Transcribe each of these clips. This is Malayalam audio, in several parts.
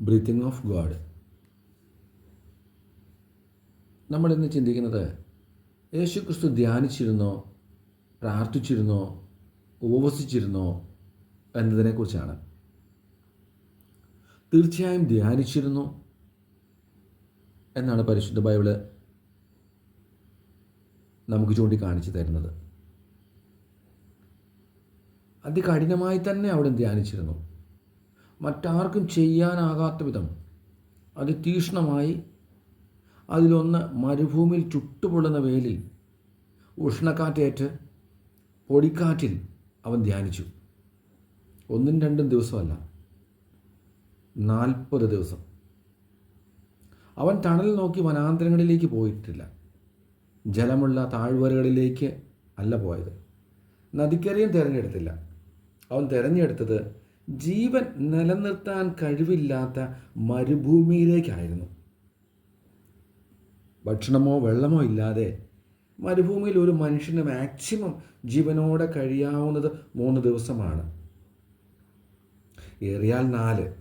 ബ്രീത്തിങ് ഓഫ് ഗോഡ് നമ്മളിന്ന് ചിന്തിക്കുന്നത് യേശു ക്രിസ്തു ധ്യാനിച്ചിരുന്നോ പ്രാർത്ഥിച്ചിരുന്നോ ഉപവസിച്ചിരുന്നോ എന്നതിനെക്കുറിച്ചാണ്. തീർച്ചയായും ധ്യാനിച്ചിരുന്നു എന്നാണ് പരിശുദ്ധ ബൈബിൾ നമുക്ക് ചൂണ്ടിക്കാണിച്ചു തരുന്നത്. അതികഠിനമായി തന്നെ അവിടെ ധ്യാനിച്ചിരുന്നു. മറ്റാർക്കും ചെയ്യാനാകാത്ത വിധം അതിതീക്ഷ്ണമായി അതിലൊന്ന് മരുഭൂമിയിൽ ചുട്ടുപൊള്ളുന്ന വേലിൽ ഉഷ്ണക്കാറ്റേറ്റ് പൊടിക്കാറ്റിൽ അവൻ ധ്യാനിച്ചു. ഒന്നും രണ്ടും ദിവസമല്ല. നാൽപ്പത് ദിവസം. അവൻ ടണൽ നോക്കി വനാന്തരങ്ങളിലേക്ക് പോയിട്ടില്ല. ജലമുള്ള താഴ്വരകളിലേക്ക് അല്ല പോയത്. നദിക്കരയും തിരഞ്ഞെടുത്തില്ല. അവൻ തിരഞ്ഞെടുത്തത് ജീവൻ നിലനിർത്താൻ കഴിവില്ലാത്ത മരുഭൂമിയിലേക്കായിരുന്നു. ഭക്ഷണമോ വെള്ളമോ ഇല്ലാതെ മരുഭൂമിയിൽ ഒരു മനുഷ്യന് മാക്സിമം ജീവനോടെ കഴിയാവുന്നത് മൂന്ന് ദിവസമാണ്. ഏറിയാൽ നാല്.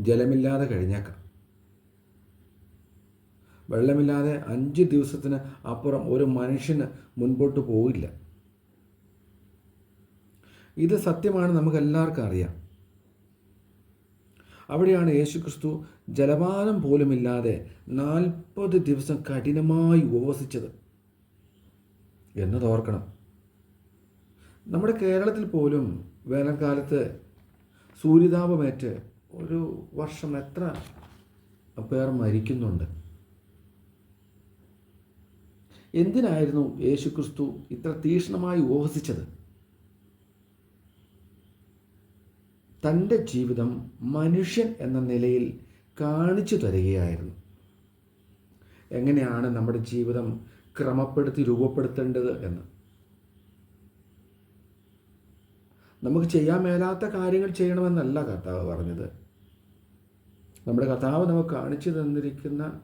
ജലമില്ലാതെ കഴിഞ്ഞേക്കാം. വെള്ളമില്ലാതെ അഞ്ച് ദിവസത്തിന് അപ്പുറം ഒരു മനുഷ്യന് മുൻപോട്ട് പോയില്ല ഇത് സത്യമാണ് നമുക്ക് എല്ലാവർക്കും അറിയാം. അവിടെയാണ് യേശുക്രിസ്തു ജലപാനം പോലുമില്ലാതെ നാൽപ്പത് ദിവസം കഠിനമായി ഉപവസിച്ചത്. എന്നത് ഓർക്കണം നമ്മുടെ കേരളത്തിൽ പോലും വേനൽക്കാലത്ത് സൂര്യതാപമേറ്റ് ഒരു വർഷം എത്ര പേർ മരിക്കുന്നുണ്ട്? എന്തിനായിരുന്നു യേശുക്രിസ്തു ഇത്ര തീക്ഷ്ണമായി ഉപവസിച്ചത്? തന്റെ ജീവിതം മനുഷ്യൻ എന്ന നിലയിൽ കാണിച്ചു തരികയായിരുന്നു. എങ്ങനെയാണ് നമ്മുടെ ജീവിതം ക്രമപ്പെടുത്തി രൂപപ്പെടുത്തേണ്ടത് എന്ന്? നമുക്ക് ചെയ്യാൻ മേലാത്ത കാര്യങ്ങൾ ചെയ്യണമെന്നല്ല കർത്താവ് പറഞ്ഞത്. നമ്മുടെ കർത്താവ് നമുക്ക് കാണിച്ചു തന്നിരിക്കുന്ന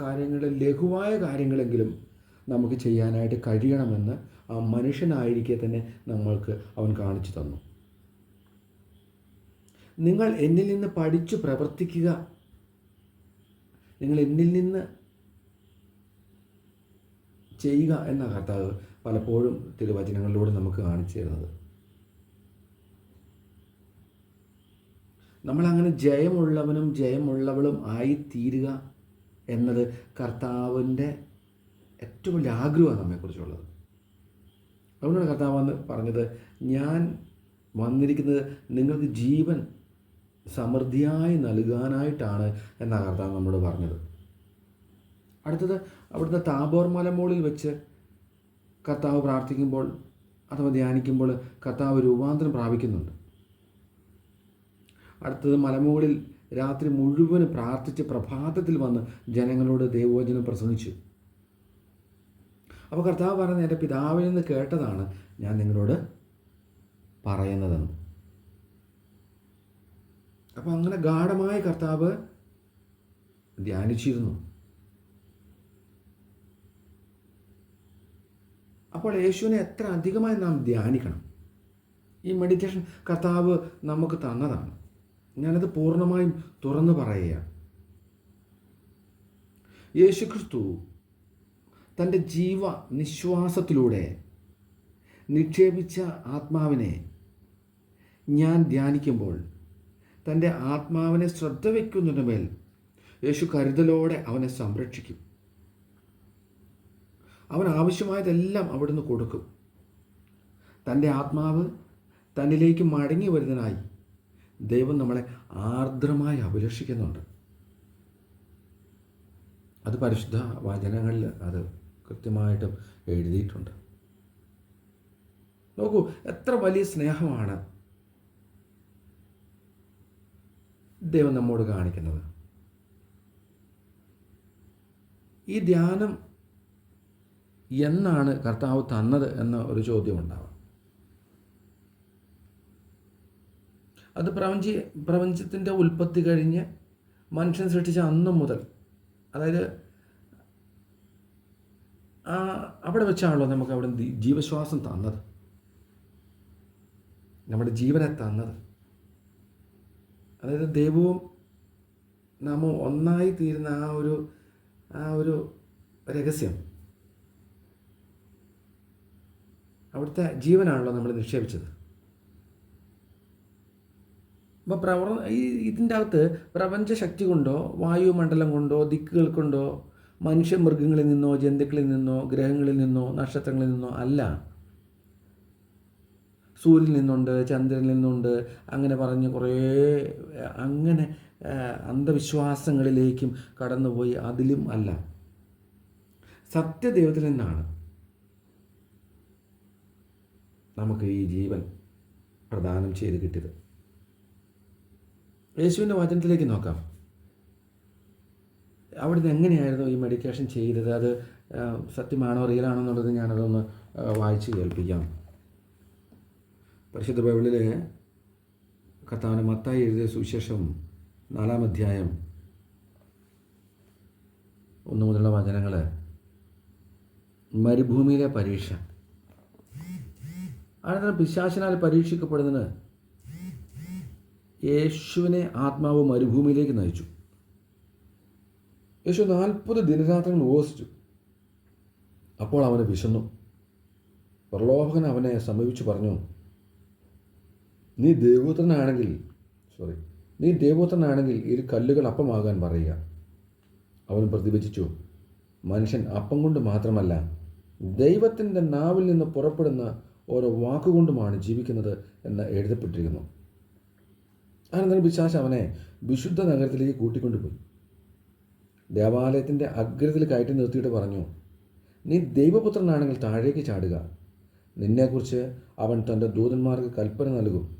കാര്യങ്ങളിൽ ലഘുവായ കാര്യങ്ങളെങ്കിലും നമുക്ക് ചെയ്യാനായിട്ട് കഴിയണമെന്ന് ആ മനുഷ്യനായിരിക്കെ തന്നെ നമ്മൾക്ക് അവൻ കാണിച്ചു തന്നു. നിങ്ങൾ എന്നിൽ നിന്ന് പഠിച്ചു പ്രവർത്തിക്കുക. നിങ്ങൾ എന്നിൽ നിന്ന് ചെയ്യുക എന്ന കർത്താവ് പലപ്പോഴും തിരുവചനങ്ങളിലൂടെ നമുക്ക് കാണിച്ചു തരുന്നത്. നമ്മളങ്ങനെ ജയമുള്ളവനും ജയമുള്ളവളും ആയിത്തീരുക തീരുക എന്നത് കർത്താവിന്റെ ഏറ്റവും വലിയ ആഗ്രഹമാണ് നമ്മെക്കുറിച്ചുള്ളത്. അതുകൊണ്ടാണ് കർത്താവ് പറഞ്ഞത് ഞാൻ വന്നിരിക്കുന്നത് നിങ്ങൾക്ക് ജീവൻ സമൃദ്ധിയായി നൽകാനായിട്ടാണ് എന്ന കർത്താവ് നമ്മോട് പറഞ്ഞത്. അടുത്തത് അവിടുത്തെ താബോർ മലമോളിൽ വെച്ച് കർത്താവ് പ്രാർത്ഥിക്കുമ്പോൾ അഥവാ ധ്യാനിക്കുമ്പോൾ കർത്താവ് രൂപാന്തരം പ്രാപിക്കുന്നുണ്ട്. അടുത്തത് മലമുകളിൽ രാത്രി മുഴുവൻ പ്രാർത്ഥിച്ച് പ്രഭാതത്തിൽ വന്ന് ജനങ്ങളോട് ദൈവവചനം പ്രസംഗിച്ചു. അപ്പോൾ കർത്താവ് പറയുന്നത് എന്റെ പിതാവിൽ നിന്ന് കേട്ടതാണ് ഞാൻ നിങ്ങളോട് പറയുന്നതെന്ന്. അപ്പോൾ അങ്ങനെ ഗാഠമായ കർത്താവ് ധ്യാനിച്ചിരുന്നു. അപ്പോൾ യേശുവിനെ എത്ര അധികമായി നാം ധ്യാനിക്കണം? ഈ മെഡിറ്റേഷൻ കർത്താവ് നമുക്ക് തന്നതാണ്. ഞാനത് പൂർണമായും തുറന്നു പറയുക യേശുക്രിസ്തു തന്റെ ജീവ നിശ്വാസത്തിലൂടെ നിക്ഷേപിച്ച ആത്മാവിനെ ഞാൻ ധ്യാനിക്കുമ്പോൾ തന്റെ ആത്മാവിനെ ശ്രദ്ധ വയ്ക്കുന്നതിന് മേൽ യേശു കരുതലോടെ അവനെ സംരക്ഷിക്കും. അവൻ ആവശ്യമായതെല്ലാം അവിടുന്ന് കൊടുക്കും. തന്റെ ആത്മാവ് തന്നിലേക്ക് മടങ്ങി വരുന്നതിനായി ദൈവം നമ്മളെ ആർദ്രമായി അഭിലഷിക്കുന്നുണ്ട്. അത് പരിശുദ്ധ വചനങ്ങളിൽ അത് കൃത്യമായിട്ടും എഴുതിയിട്ടുണ്ട്. നോക്കൂ എത്ര വലിയ സ്നേഹമാണ് ദൈവം നമ്മോട് കാണിക്കുന്നത്. ഈ ധ്യാനം എന്നാണ് കർത്താവ് തന്നത് എന്ന ഒരു ചോദ്യം ഉണ്ടാവാം അത് പ്രപഞ്ച പ്രപഞ്ചത്തിന്റെ ഉൽപ്പത്തി കഴിഞ്ഞ് മനുഷ്യൻ സൃഷ്ടിച്ച അന്ന് മുതൽ അതായത് ആ അവിടെ വെച്ചാണല്ലോ നമുക്ക് അവിടെ ജീവശ്വാസം തന്നത്. നമ്മുടെ ജീവനെ തന്നത്. അതായത് ദൈവവും നാമവും ഒന്നായി തീരുന്ന ആ ഒരു ആ ഒരു രഹസ്യം. അവിടുത്തെ ജീവനാണല്ലോ നമ്മൾ നിക്ഷേപിച്ചത്. അപ്പോൾ പ്രവർ ഈ ഇതിന്റെ അകത്ത് പ്രപഞ്ച ശക്തി കൊണ്ടോ വായുമണ്ഡലം കൊണ്ടോ ദിക്കുകൾ കൊണ്ടോ മനുഷ്യ മൃഗങ്ങളിൽ നിന്നോ ജന്തുക്കളിൽ നിന്നോ ഗ്രഹങ്ങളിൽ നിന്നോ നക്ഷത്രങ്ങളിൽ നിന്നോ അല്ല. സൂര്യനിൽ നിന്നുണ്ട് ചന്ദ്രനിൽ നിന്നുണ്ട് അങ്ങനെ പറഞ്ഞ് കുറേ അങ്ങനെ അന്ധവിശ്വാസങ്ങളിലേക്കും കടന്നുപോയി. അതിലും അല്ല. സത്യദൈവത്തിൽ നിന്നാണ് നമുക്ക് ഈ ജീവൻ പ്രദാനം ചെയ്ത് കിട്ടിയത്. യേശുവിന്റെ വചനത്തിലേക്ക് നോക്കാം. അവിടുന്ന് എങ്ങനെയായിരുന്നു ഈ മെഡിറ്റേഷൻ ചെയ്തത്? അത് സത്യമാണോ റിയലാണോ എന്നുള്ളത് ഞാനതൊന്ന് വായിച്ച് കേൾപ്പിക്കാം. പരിശുദ്ധ ബൈബിളിലെ കർത്താവിന് മത്തായി എഴുതിയ സുവിശേഷം നാലാം അധ്യായം ഒന്ന് മുതലുള്ള വചനങ്ങൾ. മരുഭൂമിയിലെ പരീക്ഷ. അതിനെ പിശാചനാൽ പരീക്ഷിക്കപ്പെടുന്നതിന് യേശുവിനെ ആത്മാവ് മരുഭൂമിയിലേക്ക് നയിച്ചു. യേശു നാൽപ്പത് ദിനരാത്രങ്ങൾ ഉപവസിച്ചു. അപ്പോൾ അവന് വിശന്നു. പ്രലോഭകൻ അവനെ സമീപിച്ചു പറഞ്ഞു നീ ദൈവപുത്രനാണെങ്കിൽ സോറി നീ ദൈവപുത്രനാണെങ്കിൽ ഈ കല്ലുകൾ അപ്പമാകാൻ പറയുക. അവൻ പ്രതിവചിച്ചു മനുഷ്യൻ അപ്പം കൊണ്ട് മാത്രമല്ല ദൈവത്തിന്റെ നാവിൽ നിന്ന് പുറപ്പെടുന്ന ഓരോ വാക്കുകൊണ്ടുമാണ് ജീവിക്കുന്നത് എന്ന് എഴുതപ്പെട്ടിരിക്കുന്നു. അനന്തരം വിശ്വാസ അവനെ വിശുദ്ധ നഗരത്തിലേക്ക് കൂട്ടിക്കൊണ്ടുപോയി. ദേവാലയത്തിന്റെ അഗ്രത്തിൽ കയറ്റി നിർത്തിയിട്ട് പറഞ്ഞു നീ ദൈവപുത്രനാണെങ്കിൽ താഴേക്ക് ചാടുക. നിന്നെക്കുറിച്ച് അവൻ തന്റെ ദൂതന്മാർക്ക് കൽപ്പന നൽകും.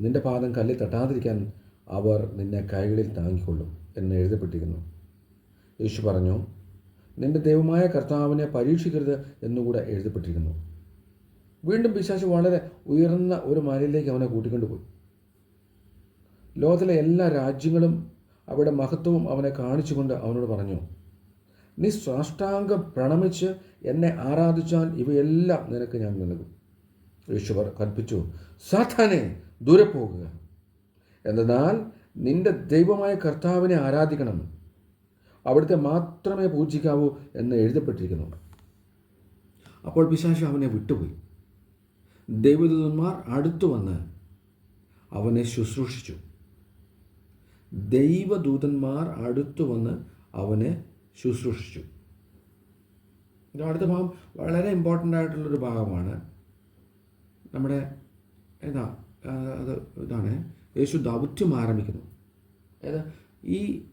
നിന്റെ പാദം കല്ലിൽ തട്ടാതിരിക്കാൻ അവർ നിന്നെ കൈകളിൽ താങ്ങിക്കൊള്ളും എന്ന് എഴുതപ്പെട്ടിരിക്കുന്നു. യേശു പറഞ്ഞു നിന്റെ ദൈവമായ കർത്താവിനെ പരീക്ഷിക്കരുത് എന്നുകൂടെ എഴുതപ്പെട്ടിരിക്കുന്നു. വീണ്ടും പിശാച് വളരെ ഉയർന്ന ഒരു മലയിലേക്ക് അവനെ കൂട്ടിക്കൊണ്ടുപോയി. ലോകത്തിലെ എല്ലാ രാജ്യങ്ങളും അവരുടെ മഹത്വവും അവനെ കാണിച്ചുകൊണ്ട് അവനോട് പറഞ്ഞു നീ സാഷ്ടാംഗം പ്രണമിച്ച് എന്നെ ആരാധിച്ചാൽ ഇവയെല്ലാം നിനക്ക് ഞാൻ നൽകും. യേശുവർ കൽപ്പിച്ചു സാത്താനെ ദൂരെ പോകുക. എന്നാൽ നിന്റെ ദൈവമായ കർത്താവിനെ ആരാധിക്കണം. അവിടുത്തെ മാത്രമേ പൂജിക്കാവൂ എന്ന് എഴുതപ്പെട്ടിരിക്കുന്നു. അപ്പോൾ പിശാശു അവനെ വിട്ടുപോയി. ദൈവദൂതന്മാർ അടുത്തു വന്ന് അവനെ ശുശ്രൂഷിച്ചു. ദൈവദൂതന്മാർ അടുത്തു വന്ന് അവനെ ശുശ്രൂഷിച്ചു. അടുത്ത ഭാഗം വളരെ ഇമ്പോർട്ടന്റ് ആയിട്ടുള്ളൊരു ഭാഗമാണ്. നമ്മുടെ ആ, അത് ഇതാണ്. യേശു ദൗത്യം ആരംഭിക്കുന്നു. അതായത് ഈ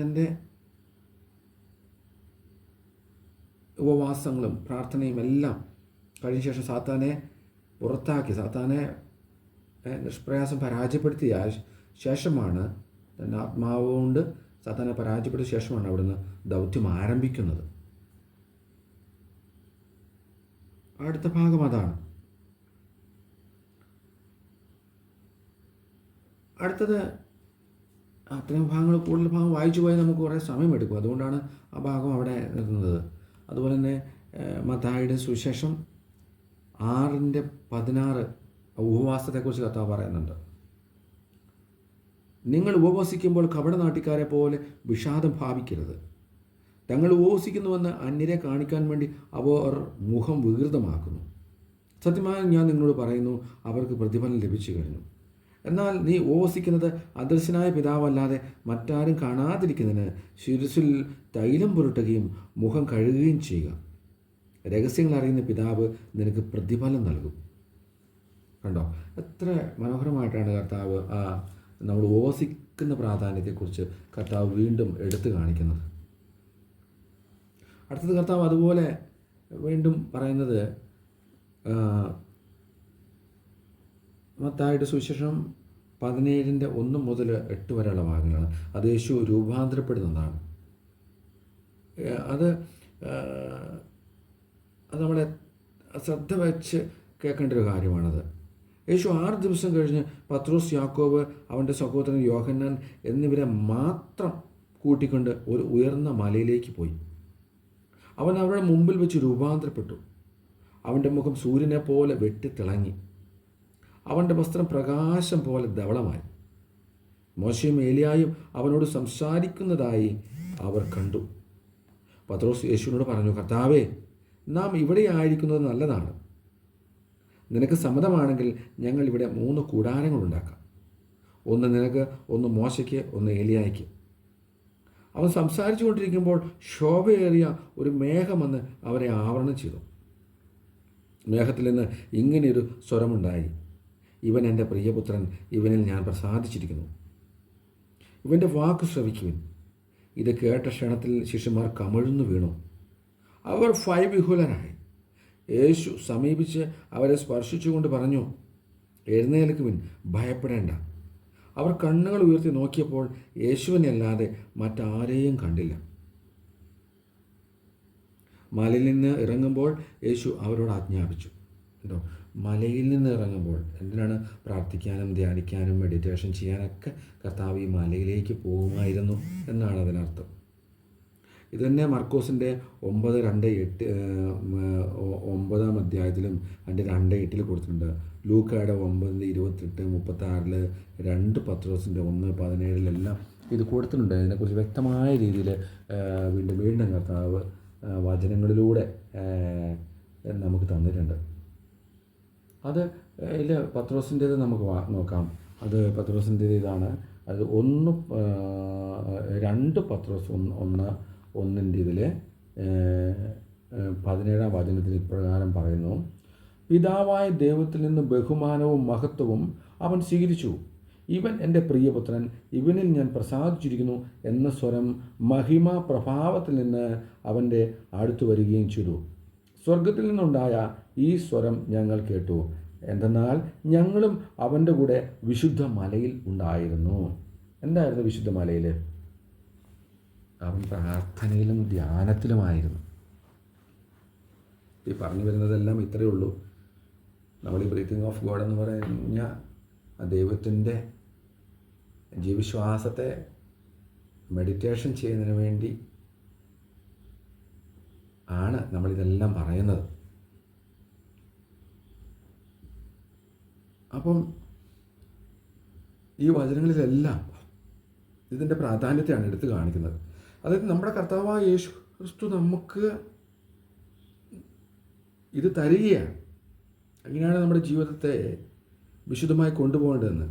തന്റെ ഉപവാസങ്ങളും പ്രാർത്ഥനയും എല്ലാം കഴിഞ്ഞ ശേഷം സാത്താനെ പുറത്താക്കി. സാത്താനെ നിഷ്പ്രയാസം പരാജയപ്പെടുത്തിയ ശേഷമാണ് തന്റെ ആത്മാവ് കൊണ്ട് സാത്താനെ പരാജയപ്പെടുത്തിയ ശേഷമാണ് അവിടുന്ന് ദൗത്യം ആരംഭിക്കുന്നത്. അടുത്ത ഭാഗം അതാണ്. അടുത്തത് അത്രയും ഭാഗങ്ങൾ കൂടുതൽ ഭാഗം വായിച്ചു പോയാൽ നമുക്ക് കുറേ സമയമെടുക്കും അതുകൊണ്ടാണ് ആ ഭാഗം അവിടെ നിൽക്കുന്നത്. അതുപോലെ തന്നെ മത്തായിയുടെ സുവിശേഷം ആറിന്റെ പതിനാറ് ഉപവാസത്തെക്കുറിച്ച് കഥ പറയുന്നുണ്ട്. നിങ്ങൾ ഉപവസിക്കുമ്പോൾ കപടനാട്ടിക്കാരെ പോലെ വിഷാദം ഭാവിക്കരുത്. തങ്ങൾ ഉപവസിക്കുന്നുവെന്ന് അന്യരെ കാണിക്കാൻ വേണ്ടി അവർ മുഖം വികൃതമാക്കുന്നു. സത്യമായി ഞാൻ നിങ്ങളോട് പറയുന്നു അവർക്ക് പ്രതിഫലം ലഭിച്ചു കഴിഞ്ഞു. എന്നാൽ നീ ഉപവസിക്കുന്നത് അദൃശ്യനായ പിതാവല്ലാതെ മറ്റാരും കാണാതിരിക്കുന്നതിന് ശിരസിൽ തൈലം പുരട്ടുകയും മുഖം കഴുകുകയും ചെയ്യുക. രഹസ്യങ്ങൾ അറിയുന്ന പിതാവ് നിനക്ക് പ്രതിഫലം നൽകും. കണ്ടോ? എത്ര മനോഹരമായിട്ടാണ് കർത്താവ് ആ നമ്മൾ ഉപവസിക്കുന്ന പ്രാധാന്യത്തെക്കുറിച്ച് കർത്താവ് വീണ്ടും എടുത്തു കാണിക്കുന്നത്. അടുത്തത് കർത്താവ് അതുപോലെ വീണ്ടും പറയുന്നത് ആ, മത്തായുടെ സുവിശേഷം പതിനേഴിന്റെ ഒന്ന് മുതൽ എട്ട് വരെയുള്ള ഭാഗങ്ങളാണ് അത് യേശു രൂപാന്തരപ്പെടുന്നതാണ്. അത് അത് നമ്മളെ ശ്രദ്ധ വെച്ച് കേൾക്കേണ്ട ഒരു കാര്യമാണത്. യേശു ആറ് ദിവസം കഴിഞ്ഞ് പത്രോസ് യാക്കോബ് അവന്റെ സഹോദരൻ യോഹന്നാൻ എന്നിവരെ മാത്രം കൂട്ടിക്കൊണ്ട് ഒരു ഉയർന്ന മലയിലേക്ക് പോയി. അവൻ അവരുടെ മുമ്പിൽ വെച്ച് രൂപാന്തരപ്പെട്ടു. അവന്റെ മുഖം സൂര്യനെ പോലെ വെട്ടിത്തിളങ്ങി. അവന്റെ വസ്ത്രം പ്രകാശം പോലെ ധവളമായി. മോശയും ഏലിയായും അവനോട് സംസാരിക്കുന്നതായി അവർ കണ്ടു. പത്രോസ് യേശുവിനോട് പറഞ്ഞു കർത്താവേ നാം ഇവിടെ ആയിരിക്കുന്നത് നല്ലതാണ്. നിനക്ക് സമ്മതമാണെങ്കിൽ ഞങ്ങൾ ഇവിടെ മൂന്ന് കൂടാരങ്ങൾ ഉണ്ടാക്കാം. ഒന്ന് നിനക്ക് ഒന്ന് മോശയ്ക്ക് ഒന്ന് ഏലിയായ്ക്ക്. അവൻ സംസാരിച്ചു കൊണ്ടിരിക്കുമ്പോൾ ശോഭയേറിയ ഒരു മേഘമെന്ന് അവരെ ആവരണം ചെയ്തു. മേഘത്തിൽ നിന്ന് ഇങ്ങനെയൊരു സ്വരമുണ്ടായി. ഇവൻ എന്റെ പ്രിയപുത്രൻ ഇവനിൽ ഞാൻ പ്രസാദിച്ചിരിക്കുന്നു. ഇവന്റെ വാക്ക് ശ്രവിക്കുവിൻ. ഇത് കേട്ട ക്ഷണത്തിൽ ശിഷ്യന്മാർ കമഴ്ന്നു വീണു. അവർ ഭയവിഹുലരായി. യേശു സമീപിച്ച് അവരെ സ്പർശിച്ചുകൊണ്ട് പറഞ്ഞു എഴുന്നേൽക്കുവിൻ ഭയപ്പെടേണ്ട. അവർ കണ്ണുകൾ ഉയർത്തി നോക്കിയപ്പോൾ യേശുവിനെ അല്ലാതെ മറ്റാരെയും കണ്ടില്ല. മലയിൽ നിന്ന് ഇറങ്ങുമ്പോൾ യേശു അവരോട് ആജ്ഞാപിച്ചു. കേട്ടോ മലയിൽ നിന്ന് ഇറങ്ങുമ്പോൾ എന്തിനാണ് പ്രാർത്ഥിക്കാനും ധ്യാനിക്കാനും മെഡിറ്റേഷൻ ചെയ്യാനൊക്കെ കർത്താവ് ഈ മലയിലേക്ക് പോകുമായിരുന്നു എന്നാണ് അതിനർത്ഥം. ഇത് തന്നെ മർക്കോസിന്റെ ഒമ്പത് രണ്ട് എട്ട് ഒമ്പതാം അധ്യായത്തിലും അതിന്റെ രണ്ട് എട്ടിൽ കൊടുത്തിട്ടുണ്ട്. ലൂക്കയുടെ ഒമ്പതിന്റെ ഇരുപത്തെട്ട് മുപ്പത്താറിൽ രണ്ട് പത്രോസിന്റെ ഒന്ന് പതിനേഴിലെല്ലാം ഇത് കൊടുത്തിട്ടുണ്ട്. ഇതിനെക്കുറിച്ച് വ്യക്തമായ രീതിയിൽ വീണ്ടും വീണ്ടും കർത്താവ് വചനങ്ങളിലൂടെ നമുക്ക് തന്നിട്ടുണ്ട്. അത് ഇതിൽ പത്രോസിന്റേത് നമുക്ക് നോക്കാം. അത് പത്രോസിന്റേത് ഇതാണ്. അത് ഒന്ന് രണ്ട് പത്രോസ് ഒന്ന് ഒന്ന് ഒന്നിന്റെ ഇതിൽ പതിനേഴാം വചനത്തിൽ ഇപ്രകാരം പറയുന്നു. പിതാവായ ദൈവത്തിൽ നിന്ന് ബഹുമാനവും മഹത്വവും അവൻ സ്വീകരിച്ചു. ഇവൻ എന്റെ പ്രിയപുത്രൻ ഇവനിൽ ഞാൻ പ്രസാദിച്ചിരിക്കുന്നു എന്ന സ്വരം മഹിമ പ്രഭാവത്തിൽ നിന്ന് അവന്റെ അടുത്തു വരികയും ചെയ്തു. സ്വർഗത്തിൽ നിന്നുണ്ടായ ഈ സ്വരം ഞങ്ങൾ കേട്ടു. എന്തെന്നാൽ ഞങ്ങളും അവന്റെ കൂടെ വിശുദ്ധ മലയിൽ ഉണ്ടായിരുന്നു. എന്തായിരുന്നു വിശുദ്ധ മലയിൽ? അവൻ പ്രാർത്ഥനയിലും ധ്യാനത്തിലുമായിരുന്നു. ഈ പറഞ്ഞു വരുന്നതെല്ലാം ഇത്രയേ ഉള്ളൂ. നമ്മൾ ഈ ബ്രീത്തിങ് ഓഫ് ഗോഡ് എന്ന് പറഞ്ഞ ദൈവത്തിന്റെ ജീവിശ്വാസത്തെ മെഡിറ്റേഷൻ ചെയ്യുന്നതിന് വേണ്ടി ആണ് നമ്മളിതെല്ലാം പറയുന്നത്. അപ്പം ഈ വചനങ്ങളിലെല്ലാം ഇതിന്റെ പ്രാധാന്യത്തെയാണ് എടുത്തു കാണിക്കുന്നത്. അതായത് നമ്മുടെ കർത്താവായ യേശു ക്രിസ്തു നമുക്ക് ഇത് തരികയാണ്. അങ്ങനെയാണ് നമ്മുടെ ജീവിതത്തെ വിശുദ്ധമായി കൊണ്ടുപോകേണ്ടതെന്ന്?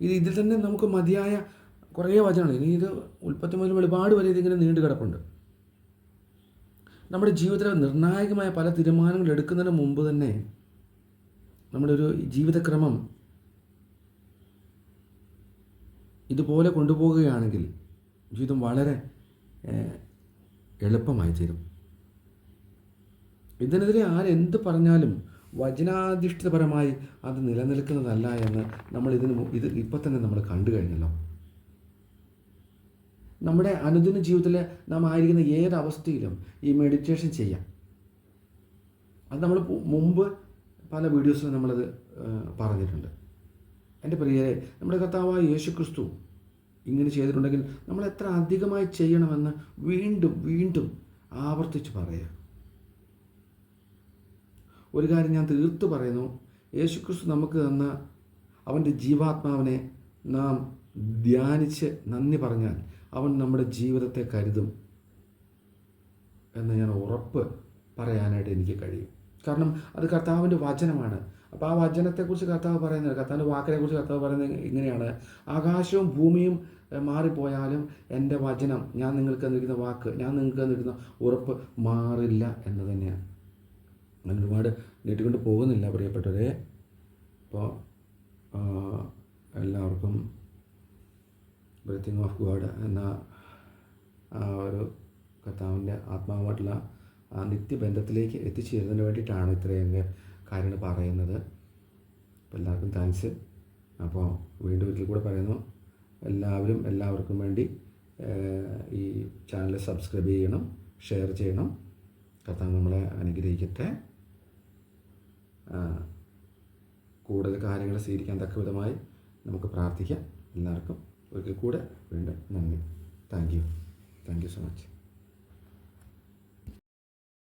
ഇത് ഇതിൽ തന്നെ നമുക്ക് മതിയായ കുറേ വചനങ്ങൾ. ഇനി ഇത് ഉൽപ്പത്തി മുതൽ വെളിപാട് വരെ ഇതിങ്ങനെ നീണ്ടു കിടപ്പുണ്ട് നമ്മുടെ ജീവിതത്തിലെ നിർണായകമായ പല തീരുമാനങ്ങൾ എടുക്കുന്നതിന് മുമ്പ് തന്നെ നമ്മുടെ ഒരു ജീവിതക്രമം ഇതുപോലെ കൊണ്ടുപോകുകയാണെങ്കിൽ ജീവിതം വളരെ എളുപ്പമായി തീരും. ഇതിനെതിരെ ആരെന്ത് പറഞ്ഞാലും വചനാധിഷ്ഠിതപരമായി അത് നിലനിൽക്കുന്നതല്ല എന്ന് നമ്മൾ ഇതിന് ഇത് ഇപ്പം തന്നെ നമ്മൾ കണ്ടു കഴിഞ്ഞല്ലോ. നമ്മുടെ അനുദിന ജീവിതത്തിൽ നാം ആയിരിക്കുന്ന ഏതവസ്ഥയിലും ഈ മെഡിറ്റേഷൻ ചെയ്യാം. അത് നമ്മൾ മുമ്പ് പല വീഡിയോസിലും നമ്മളത് പറഞ്ഞിട്ടുണ്ട്. എന്റെ പ്രിയരെ നമ്മുടെ കർത്താവായ യേശു ക്രിസ്തു ഇങ്ങനെ ചെയ്തിട്ടുണ്ടെങ്കിൽ നമ്മൾ എത്ര അധികമായി ചെയ്യണമെന്ന് വീണ്ടും വീണ്ടും ആവർത്തിച്ച് പറയുക. ഒരു കാര്യം ഞാൻ തീർത്തു പറയുന്നു. യേശുക്രിസ്തു നമുക്ക് തന്ന അവന്റെ ജീവാത്മാവിനെ നാം ധ്യാനിച്ച് നന്ദി പറഞ്ഞാൽ അവൻ നമ്മുടെ ജീവിതത്തെ കരുതും എന്ന് ഞാൻ ഉറപ്പ് പറയാനായിട്ട് എനിക്ക് കഴിയും. കാരണം അത് കർത്താവിന്റെ വചനമാണ്. അപ്പോൾ ആ വചനത്തെക്കുറിച്ച് കർത്താവ് പറയുന്നത് കർത്താവിന്റെ വാക്കിനെക്കുറിച്ച് കർത്താവ് പറയുന്നത് ഇങ്ങനെയാണ്. ആകാശവും ഭൂമിയും മാറിപ്പോയാലും എന്റെ വചനം ഞാൻ നിങ്ങൾക്ക് തന്നിരിക്കുന്ന വാക്ക് ഞാൻ നിങ്ങൾക്ക് തന്നിരിക്കുന്ന ഉറപ്പ് മാറില്ല എന്ന് തന്നെയാണ്. അങ്ങനെ ഒരുപാട് നീട്ടിക്കൊണ്ട് പോകുന്നില്ല പ്രിയപ്പെട്ടവരെ. അപ്പോൾ എല്ലാവർക്കും ബ്രീത്തിങ് ഓഫ് ഗോഡ് എന്ന ആ ഒരു കർത്താവിന്റെ ആത്മാവുമായിട്ടുള്ള ആ നിത്യബന്ധത്തിലേക്ക് എത്തിച്ചേരുന്നതിന് വേണ്ടിയിട്ടാണ് ഇത്രയും കാര്യങ്ങൾ പറയുന്നത്. അപ്പോൾ എല്ലാവർക്കും താങ്ക്സ് അപ്പോൾ വീണ്ടും ഒരിക്കൽ കൂടെ പറയുന്നു. എല്ലാവരും എല്ലാവർക്കും വേണ്ടി ഈ ചാനൽ സബ്സ്ക്രൈബ് ചെയ്യണം ഷെയർ ചെയ്യണം. കർത്താവ് നമ്മളെ അനുഗ്രഹിക്കട്ടെ. കൂടുതൽ കാര്യങ്ങൾ സ്വീകരിക്കാൻ തക്ക വിധമായി നമുക്ക് പ്രാർത്ഥിക്കാം. എല്ലാവർക്കും ഒരിക്കൽ കൂടെ വീണ്ടും. നന്ദി. Thank you. Thank you so much.